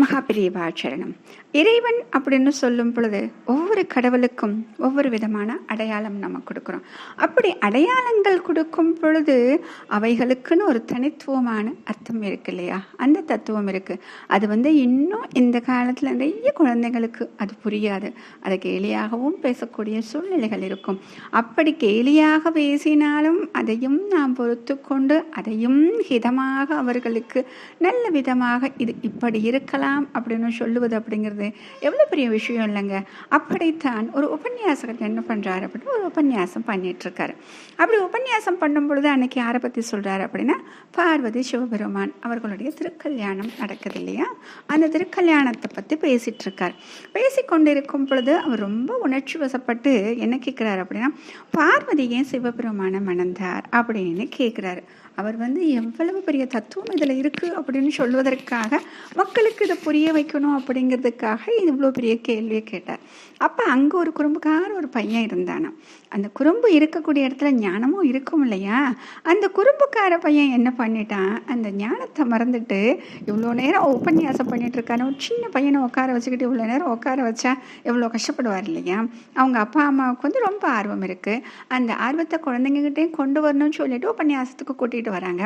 மகாபிரிவாச்சரணம் இறைவன் அப்படின்னு சொல்லும் பொழுது ஒவ்வொரு கடவுளுக்கும் ஒவ்வொரு விதமான அடையாளம் நம்ம கொடுக்குறோம். அப்படி அடையாளங்கள் கொடுக்கும் பொழுது அவைகளுக்குன்னு ஒரு தனித்துவமான அர்த்தம் இருக்கு இல்லையா? அந்த தத்துவம் இருக்குது அது வந்து இன்னும் இந்த காலத்தில் நிறைய குழந்தைகளுக்கு அது புரியாது. அது கேலியாகவும் பேசக்கூடிய சூழ்நிலைகள் இருக்கும். அப்படி கேலியாக பேசினாலும் அதையும் நாம் பொறுத்து கொண்டு அதையும் ஹிதமாக அவர்களுக்கு நல்ல விதமாக இது இப்படி இருக்கலாம் அப்படின்னு சொல்லுவது அப்படிங்கிறது எவ்வளோ பெரிய விஷயம் இல்லைங்க. அப்படித்தான் ஒரு உபன்யாசகர் என்ன பண்ணுறாரு அப்படின்னு ஒரு உபன்யாசம் பண்ணிகிட்ருக்காரு அப்படி உபன்யாசம் பண்ணும் பொழுது அன்னைக்கு யாரை பற்றி சொல்கிறாரு அப்படின்னா பார்வதி சிவபெருமான் அவர்களுடைய திருக்கல்யாணம் நடக்குது இல்லையா? அந்த திருக்கல்யாணத்தை பற்றி பேசிகிட்ருக்கார் இருக்கார் பேசி கொண்டிருக்கும் பொழுது அவர் ரொம்ப உணர்ச்சி வசப்பட்டு என்ன கேட்குறாரு அப்படின்னா பார்வதி ஏன் சிவபெருமான மணந்தார் அப்படின்னு கேட்குறாரு அவர் வந்து எவ்வளவு பெரிய தத்துவம் இதில் இருக்குது அப்படின்னு சொல்வதற்காக மக்களுக்கு இதை புரிய வைக்கணும் அப்படிங்கிறதுக்காக இவ்வளோ பெரிய கேள்வியை கேட்டார். அப்போ அங்கே ஒரு குறும்புக்கார ஒரு பையன் இருந்தானாம். அந்த குறும்பு இருக்கக்கூடிய இடத்துல ஞானமும் இருக்கும் இல்லையா? அந்த குறும்புக்கார பையன் என்ன பண்ணிட்டான்? அந்த ஞானத்தை மறந்துட்டு இவ்வளோ நேரம் உபன்யாசம் பண்ணிட்டு இருக்கான. ஒரு சின்ன பையனை உட்கார வச்சுக்கிட்டு இவ்வளோ நேரம் உட்கார வச்சா எவ்வளோ கஷ்டப்படுவார் இல்லையா? அவங்க அப்பா அம்மாவுக்கு வந்து ரொம்ப ஆர்வம் இருக்குது அந்த ஆர்வத்தை குழந்தைங்ககிட்டையும் கொண்டு வரணும்னு சொல்லிட்டு உபன்யாசத்துக்கு கூட்டிகிட்டு வராங்க.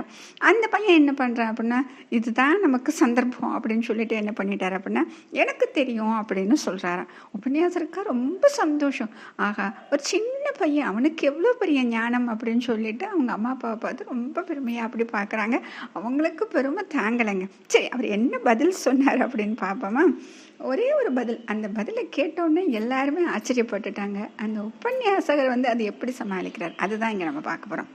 அந்த பையன் என்ன பண்ணுறான் அப்படின்னா இதுதான் நமக்கு சந்தர்ப்பம் அப்படின்னு சொல்லிட்டு என்ன பண்ணிட்டார் அப்படின்னா எனக்கு தெரியும் அப்படின்னு சொல்கிறாராம் உபன்யாசருக்கா ரொம்ப சந்தோஷம். ஆகா ஒரு சின்ன பையன் அவனுக்கு எவ்வளோ பெரிய ஞானம் அப்படின்னு சொல்லிட்டு அவங்க அம்மா அப்பாவை பார்த்து ரொம்ப பெருமையாக அப்படி பார்க்குறாங்க. அவங்களுக்கு பெருமை தாங்கலைங்க. சரி அவர் என்ன பதில் சொன்னார் அப்படின்னு பார்ப்போமா? ஒரே ஒரு பதில். அந்த பதிலை கேட்டோன்னே எல்லாருமே ஆச்சரியப்பட்டுட்டாங்க. அந்த உபன்யாசகர் வந்து அது எப்படி சமாளிக்கிறார்? அதுதான் இங்கே நம்ம பார்க்க போகிறோம்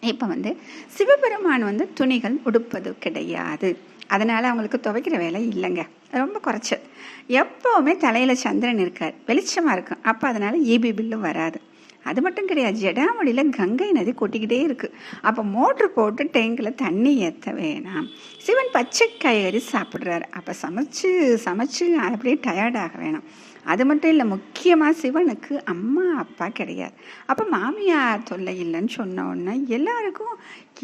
இப்போ வந்து சிவபெருமான் வந்து துணிகள் உடுப்பது கிடையாது அதனால் அவங்களுக்கு துவைக்கிற வேலை இல்லைங்க. ரொம்ப குறைச்சல் எப்போவுமே தலையில் சந்திரன் இருக்கார். வெளிச்சமாக இருக்கும். அப்போ அதனால் ஈபி பில்லும் வராது. அது மட்டும் கிடையாது. ஜடாமொழியில் கங்கை நதி கொட்டிக்கிட்டே இருக்குது அப்போ மோட்ரு போட்டு டேங்கில் தண்ணி ஏற்ற வேணாம். சிவன் பச்சை காய்கறி சாப்பிட்றாரு. அப்போ சமைச்சு சமைச்சு அப்படியே டயர்டாக வேணாம். அது மட்டும் இல்லை முக்கியமாக சிவனுக்கு அம்மா அப்பா கிடையாது. அப்போ மாமியார் தொல்லை இல்லைன்னு சொன்ன உடனே எல்லாருக்கும்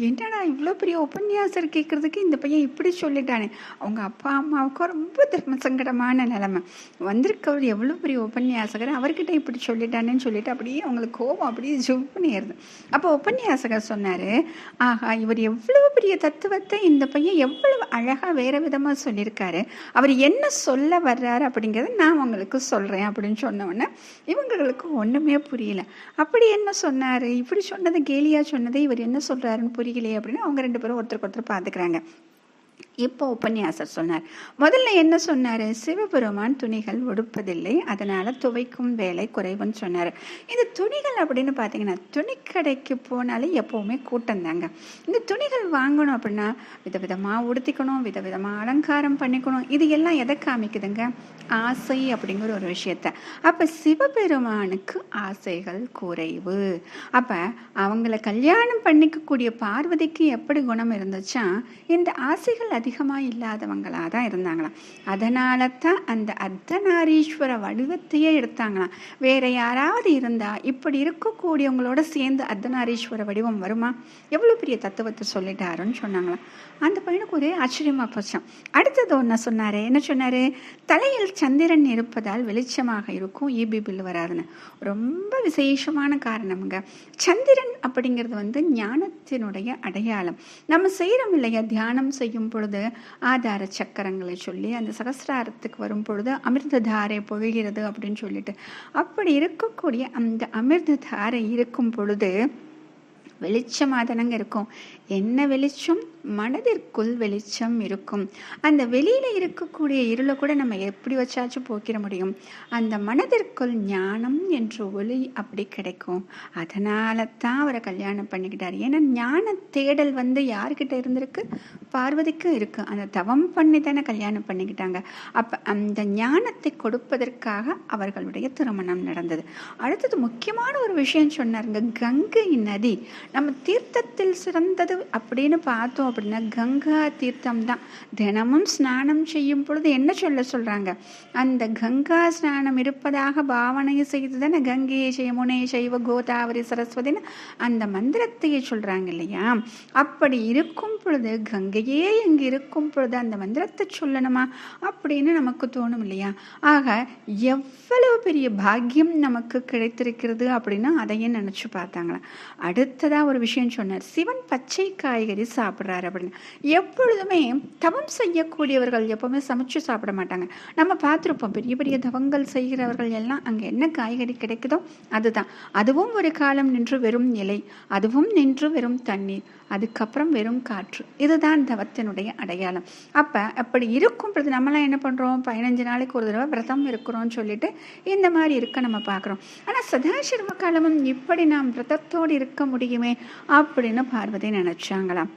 என்னடா இவ்வளோ பெரிய உபன்யாசர் கேட்குறதுக்கு இந்த பையன் இப்படி சொல்லிட்டானே. அவங்க அப்பா அம்மாவுக்கும் ரொம்ப தர்ம சங்கடமான நிலைமை. வந்திருக்கவர் எவ்வளோ பெரிய உபன்யாசகர் அவர்கிட்ட இப்படி சொல்லிட்டானேன்னு சொல்லிட்டு அப்படியே அவங்களுக்கு கோபம் அப்படியே ஜுப்புன்னு ஏறுது. அப்போ உபன்யாசகர் சொன்னார் ஆஹா இவர் எவ்வளோ பெரிய தத்துவத்தை இந்த பையன் எவ்வளவு அழகாக வேறு விதமாக சொல்லியிருக்காரு. அவர் என்ன சொல்ல வர்றாரு அப்படிங்கிறத நான் உங்களுக்கு சொல்கிறேன் அப்படின்னு சொன்ன உடனே இவங்களுக்கு ஒன்றுமே புரியல. அப்படி என்ன சொன்னார்? இப்படி சொன்னதை கேலியாக சொன்னதை இவர் என்ன சொல்கிறாருன்னு புரியலையே அப்படின்னு அவங்க ரெண்டு பேரும் ஒருத்தருக்கு ஒருத்தர் பார்த்துக்கிறாங்க. இப்போ உபன்யாசர் சொன்னார். முதல்ல என்ன சொன்னார்? சிவபெருமான் துணிகள் உடுப்பதில்லை அதனால் துவைக்கும் வேலை குறைவுன்னு சொன்னார். இந்த துணிகள் அப்படின்னு பார்த்தீங்கன்னா துணிக்கடைக்கு போனாலே எப்போவுமே கூட்டம் தாங்க. இந்த துணிகள் வாங்கணும் அப்படின்னா விதவிதமாக உடுத்திக்கணும் விதவிதமாக அலங்காரம் பண்ணிக்கணும். இது எல்லாம் எதை காமிக்குதுங்க? ஆசை அப்படிங்கிற ஒரு விஷயத்த. அப்போ சிவபெருமானுக்கு ஆசைகள் குறைவு. அப்போ அவங்கள கல்யாணம் பண்ணிக்கக்கூடிய பார்வதிக்கு எப்படி குணம் இருந்துச்சா? இந்த ஆசைகள் அதிகமாக இல்லாதவங்களாக தான் இருந்தாங்களாம். அதனால தான் அந்த அர்த்தநாரீஸ்வர வடிவத்தையே எடுத்தாங்களாம். வேற யாராவது இருந்தால் இப்படி இருக்கக்கூடியவங்களோட சேர்ந்து அர்த்தநாரீஸ்வர வடிவம் வருமா? எவ்வளோ பெரிய தத்துவத்தை சொல்லிட்டாருன்னு சொன்னாங்களாம். அந்த பையனுக்கு ஒரே ஆச்சரியமாக போச்சான் அடுத்தது ஒன்று சொன்னார். என்ன சொன்னார்? தலையில் சந்திரன் இருப்பதால் வெளிச்சமாக இருக்கும் இபி பில் வராதுன்னு ரொம்ப விசேஷமான காரணமுங்க. சந்திரன் அப்படிங்கிறது வந்து ஞானத்தினுடைய அடையாளம். நம்ம செய்கிறோம் இல்லையா? தியானம் செய்யும் பொழுது ஆதார சக்கரங்களை சொல்லி அந்த சகசிராரத்துக்கு வரும் பொழுது அமிர்த தாரை பொழிகிறது அப்படின்னு சொல்லிட்டு. அப்படி இருக்கக்கூடிய அந்த அமிர்த தாரை இருக்கும் பொழுது வெளிச்சமாக தானங்க இருக்கும். என்ன வெளிச்சம்? மனதிற்குள் வெளிச்சம் இருக்கும். அந்த வெளியில் இருக்கக்கூடிய இருளை கூட நம்ம எப்படி வச்சாச்சும் போக்கிட முடியும். அந்த மனதிற்குள் ஞானம் என்ற ஒளி அப்படி கிடைக்கும். அதனால தான் அவரை கல்யாணம் பண்ணிக்கிட்டார். ஏன்னா ஞான தேடல் வந்து யார்கிட்ட இருந்திருக்கு? பார்வதிக்கும் இருக்கு. அந்த தவம் பண்ணி தானே கல்யாணம் பண்ணிக்கிட்டாங்க. அப்போ அந்த ஞானத்தை கொடுப்பதற்காக அவர்களுடைய திருமணம் நடந்தது. அடுத்தது முக்கியமான ஒரு விஷயம் சொன்னாருங்க. கங்கை நதி. நம்ம தீர்த்தத்தில் சிறந்தது அப்படின்னு பார்த்தோம் அப்படின்னா கங்கா தீர்த்தம் தான். தினமும் ஸ்நானம் செய்யும் பொழுது என்ன சொல்ல சொல்கிறாங்க அந்த கங்கா ஸ்நானம் இருப்பதாக பாவனை செய்து தானே கங்கை செய்முனை செய்வ கோதாவரி சரஸ்வதின்னு அந்த மந்திரத்தையே சொல்கிறாங்க இல்லையா? அப்படி இருக்கும் பொழுது கங்கையே இங்கு இருக்கும் பொழுது அந்த மந்திரத்தை சொல்லணுமா? அப்படின்னு நமக்கு தோணும் இல்லையா? ஆக எவ்வளவு பெரிய பாக்கியம் நமக்கு கிடைத்திருக்கிறது அப்படின்னு அதையும் நினச்சி பார்த்தாங்களா அடுத்ததாக ஒரு விஷயம் சொன்னார். சிவன் பச்சை காய்கறி சாப்பிட்றாரு அப்படின்னு. எப்பொழுதுமே தவம் செய்யக்கூடியவர்கள் எப்போவுமே சமைச்சு சாப்பிட மாட்டாங்க. நம்ம பார்த்துருப்போம் பெரிய பெரிய தவங்கள் செய்கிறவர்கள் எல்லாம் அங்கே என்ன காய்கறி கிடைக்குதோ அதுதான். அதுவும் ஒரு காலம் நின்று வெறும் இலை அதுவும் நின்று வெறும் தண்ணீர் அதுக்கப்புறம் வெறும் காற்று. இதுதான் தவத்தினுடைய அடையாளம். அப்போ அப்படி இருக்கும் பொழுது நம்மளாம் என்ன பண்ணுறோம் பதினஞ்சு நாளைக்கு ஒரு தடவை விரதம் இருக்கிறோம்னு சொல்லிட்டு இந்த மாதிரி இருக்க நம்ம பார்க்குறோம். ஆனால் சதாசிவ காலமும் இப்படி நாம் விரதத்தோடு இருக்க முடியுமே அப்படின்னு பார்வதி நினைச்சாங்களாம்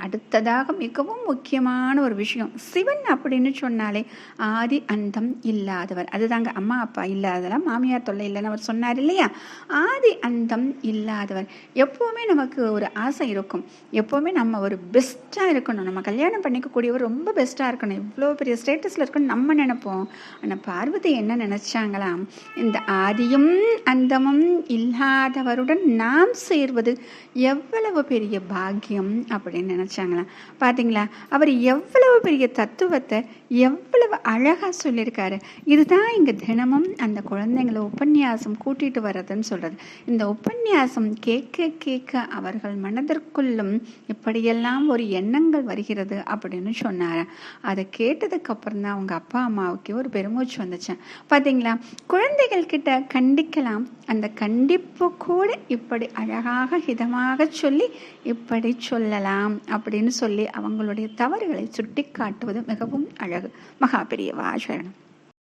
அடுத்ததாக மிகவும் முக்கியமான ஒரு விஷயம். சிவன் அப்படின்னு சொன்னாலே ஆதி அந்தம் இல்லாதவர். அதுதாங்க அம்மா அப்பா இல்லாததெல்லாம் மாமியார் தொல்லை இல்லைன்னு அவர் சொன்னார் இல்லையா? ஆதி அந்தம் இல்லாதவர். எப்போவுமே நமக்கு ஒரு ஆசை இருக்கும். எப்போவுமே நம்ம ஒரு பெஸ்ட்டாக இருக்கணும். நம்ம கல்யாணம் பண்ணிக்கக்கூடியவர் ரொம்ப பெஸ்ட்டாக இருக்கணும். இவ்வளோ பெரிய ஸ்டேட்டஸில் இருக்கணும் நம்ம நினைப்போம். ஆனால் பார்வதி என்ன நினச்சாங்களாம்? இந்த ஆதியும் அந்தமும் இல்லாதவருடன் நாம் சேர்வது எவ்வளவு பெரிய பாக்கியம் அப்படின்னு நினச்சாங்களாம் பார்த்தீங்களா அவர் எவ்வளவு பெரிய தத்துவத்தை எவ்வளவு அழகாக சொல்லியிருக்காரு. இதுதான் இங்கே தினமும் அந்த குழந்தைங்களை உபன்யாசம் கூட்டிகிட்டு வர்றதுன்னு சொல்கிறது இந்த உபன்யாசம் கேட்க கேட்க அவர்கள் மனதிற்குள்ளும் இப்படியெல்லாம் ஒரு எண்ணங்கள் வருகிறது அப்படின்னு சொன்னார்? அதை கேட்டதுக்கப்புறம் தான் அவங்க அப்பா அம்மாவுக்கு ஒரு பெருமூச்சு வந்துச்சேன் பார்த்தீங்களா குழந்தைகள் கிட்ட கண்டிக்கலாம். அந்த கண்டிப்பு கூட இப்படி அழகாக ஹிதமாக சொல்லி இப்படி சொல்லலாம் அப்படின்னு சொல்லி அவங்களுடைய தவறுகளை சுட்டி காட்டுவது மிகவும் அழகு. மகா பெரியவா சரணம்.